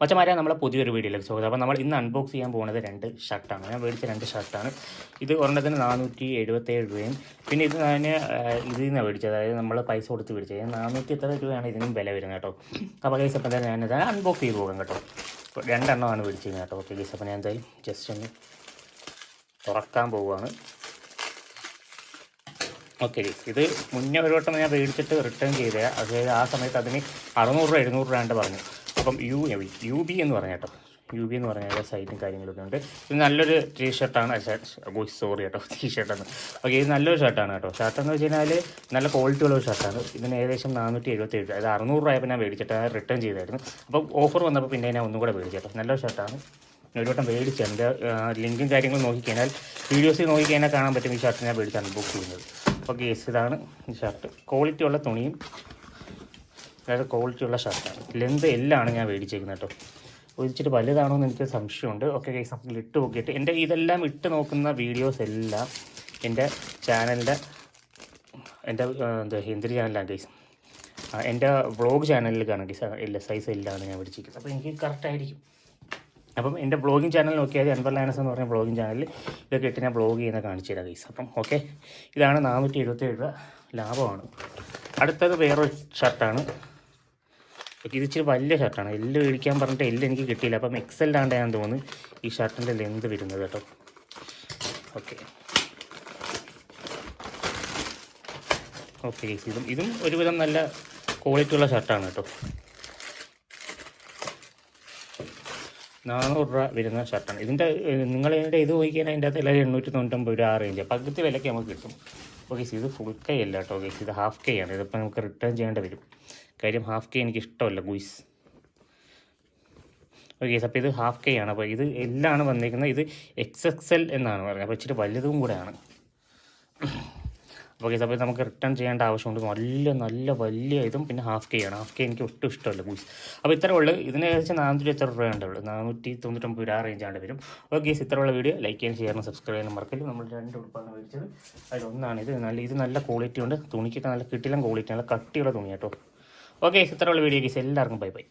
മച്ചമാരെ നമ്മളെ പുതിയൊരു വീഡിയോയിലേക്ക് സ്വാഗതം. അപ്പോൾ നമ്മൾ ഇന്ന് അൺബോക്സ് ചെയ്യാൻ പോകുന്നത് രണ്ട് ഷർട്ടാണ് ഞാൻ മേടിച്ച രണ്ട് ഷർട്ടാണ് ഇത് ഒരെണ്ണത്തിന് നാനൂറ്റി എഴുപത്തേഴ് രൂപയും പിന്നെ ഇത് ഞാൻ ഇതിൽ നിന്നാണ് മേടിച്ചത്. അതായത് നമ്മൾ പൈസ കൊടുത്ത് മേടിച്ചത്. നാനൂറ്റി എത്ര രൂപയാണ് ഇതിനും വില വരുന്നത് കേട്ടോ. അപ്പോൾ കേസ് അപ്പം തന്നെ ഞാനിത് അൺബോക്സ് ചെയ്ത് പോകാം കേട്ടോ. രണ്ടെണ്ണമാണ് മേടിച്ചിരുന്നത് കേട്ടോ. ഓക്കെ കേസ് അപ്പം ഞാൻ എന്തായാലും ജസ്റ്റ് ഒന്ന് തുറക്കാൻ പോവുകയാണ്. ഓക്കെ ഇത് മുന്നേ ഒരു വട്ടം ഞാൻ മേടിച്ചിട്ട് റിട്ടേൺ ചെയ്തേ അതായത് ആ സമയത്ത് അതിന് അറുന്നൂറ് രൂപ എഴുന്നൂറ് രൂപ പറഞ്ഞു. അപ്പം യു യു ബി എന്ന് പറഞ്ഞ കേട്ടോ. യു ബി എന്ന് പറഞ്ഞ സൈറ്റും കാര്യങ്ങളൊക്കെ ഉണ്ട്. ഇത് നല്ലൊരു ടീ ഷർട്ടാണ് സോറി കേട്ടോ. ടീ ഷർട്ടാണ് ഓക്കെ ഇത് നല്ലൊരു ഷർട്ടാണ് കേട്ടോ. ഷർട്ട് എന്ന് വെച്ച് കഴിഞ്ഞാൽ നല്ല ക്വാളിറ്റി ഉള്ള ഒരു ഷർട്ടാണ് ഇതിന് ഏകദേശം നാനൂറ്റി എഴുപത്തി ഏഴ് അത് അറുന്നൂറ് രൂപയപ്പോൾ ഞാൻ മേടിച്ചിട്ട് റിട്ടേൺ ചെയ്തായിരുന്നു. അപ്പോൾ ഓഫർ വന്നപ്പോൾ പിന്നെ ഞാൻ ഒന്നും കൂടെ മേടിച്ചു കേട്ടോ. നല്ലൊരു ഷർട്ടാണ് ഒരു വട്ടം മേടിച്ചു. എന്റെ ലിങ്കും കാര്യങ്ങളും നോക്കിക്കഴിഞ്ഞാൽ വീഡിയോസിൽ നോക്കിക്കഴിഞ്ഞാൽ കാണാൻ പറ്റും ഈ ഷർട്ട് ഞാൻ മേടിച്ചാണ് ബുക്ക് ചെയ്യുന്നത്. അപ്പോൾ ഗേസ് ഇതാണ് ഈ ഷർട്ട് ക്വാളിറ്റി ഉള്ള തുണിയും അതായത് ക്വാളിറ്റിയുള്ള ഷർട്ടാണ് ലെന്ത് എല്ലാമാണ് ഞാൻ മേടിച്ചേക്കുന്നത് കേട്ടോ ഒഴിച്ചിട്ട് വലുതാണോ എന്ന് എനിക്ക് സംശയമുണ്ട്. ഓക്കെ കേസ് നമുക്ക് ഇട്ട് നോക്കിയിട്ട് എന്റെ ഇതെല്ലാം ഇട്ട് നോക്കുന്ന വീഡിയോസ് എല്ലാം എന്റെ ചാനലിന്റെ എന്റെ എന്താ എന്തൊരു ചാനലാണ് ഗൈസ് എന്റെ വ്ളോഗ് ചാനലിൽ കാണാം ഗൈസ് ഇല്ല സൈസ് എല്ലാമാണ് ഞാൻ മേടിച്ചിരിക്കുന്നത് അപ്പോൾ എനിക്ക് കറക്റ്റ് ആയിരിക്കും. അപ്പം എന്റെ ബ്ലോഗിങ് ചാനൽ നോക്കിയാൽ അൻവർ ലൈനസ് എന്ന് പറഞ്ഞ ബ്ലോഗിങ് ചാനലിൽ ഇതൊക്കെ ഇട്ട് ഞാൻ ബ്ലോഗ് ചെയ്യുന്ന കാണിച്ചു തരാം ഗൈസ് അപ്പം ഓക്കെ ഇതാണ് നാനൂറ്റി എഴുപത്തേഴ് രൂപ ലാഭമാണ്. അടുത്തത് വേറൊരു ഷർട്ടാണ് ഇത് ഇച്ചിരി വലിയ ഷർട്ടാണ് എല്ല് മേടിക്കാൻ പറഞ്ഞിട്ട് എല്ല് എനിക്ക് കിട്ടിയില്ല. അപ്പം ഞാൻ തോന്നുന്നു ഈ ഷർട്ടിന്റെ ലെന്ത് വരുന്നത് കേട്ടോ. ഓക്കെ ഓക്കെ ഇതും ഇതും ഒരുവിധം നല്ല ക്വാളിറ്റി ഉള്ള ഷർട്ടാണ് കേട്ടോ. നാനൂറ് രൂപ വരുന്ന ഷർട്ടാണ് ഇതിന്റെ നിങ്ങൾ ഇതിന്റെ ഇത് നോക്കിയാൽ അതിന്റെ അകത്ത് എല്ലാവരും എണ്ണൂറ്റി തൊണ്ണൂറ്റൊമ്പത് രൂപ ആ റേഞ്ച് പകുതി വിലയ്ക്ക് നമുക്ക് കിട്ടും. ഓക്കെ ഇത് ഫുൾ കൈ അല്ല കേട്ടോ ഓക്കെ ഇത് ഹാഫ് കൈ ആണ്. ഇതിപ്പോൾ നമുക്ക് റിട്ടേൺ ചെയ്യേണ്ടി വരും. കാര്യം ഹാഫ് കൈ എനിക്ക് ഇഷ്ടമല്ല ഗുയ്സ് ഓക്കെ അപ്പോൾ ഇത് ഹാഫ് കൈ ആണ്. അപ്പോൾ ഇത് എല്ലാമാണ് വന്നിരിക്കുന്നത് ഇത് എക്സ് എക്സ് എൽ എന്നാണ് പറയുന്നത്. അപ്പോൾ ഇച്ചിരി വലുതും കൂടെയാണ് അപ്പോൾ ഗൈസ് അപ്പോൾ നമുക്ക് റിട്ടേൺ ചെയ്യേണ്ട ആവശ്യമുണ്ട്. നല്ല നല്ല വലിയ ഇതും പിന്നെ ഹാഫ് കെ ആണ്. ഹാഫ് കെ എനിക്ക് ഒട്ടും ഇഷ്ടമല്ല ഗൂസ്. അപ്പോൾ ഇത്ര ഉള്ളു. ഇതിന് ഏകദേശം നാനൂറ്റി എത്ര രൂപ ഉള്ളൂ നാനൂറ്റി തൊണ്ണൂറ്റൊമ്പത് രൂപ റേഞ്ചാണ് വരും. ഓക്കെ ഗൈസ് ഇത്ര ഉള്ള വീഡിയോ ലൈക്ക് ചെയ്യാൻ ഷെയർ സബ്സ്ക്രൈബ് ചെയ്യാൻ മറക്കില്ല നമ്മൾ രണ്ട് ഉടുപ്പാണ് മേടിച്ചത്. ഇത്. നല്ല ഇത് നല്ല ക്വാളിറ്റി ഉണ്ട്. തുണിക്കൊക്കെ നല്ല കിട്ടില്ല ക്വാളിറ്റി നല്ല കട്ടിയുള്ള തുണി കേട്ടോ. ഓക്കെ ഇത്ര ഉള്ള വീഡിയോ ഗൈസ് എല്ലാവർക്കും ബൈ ബൈ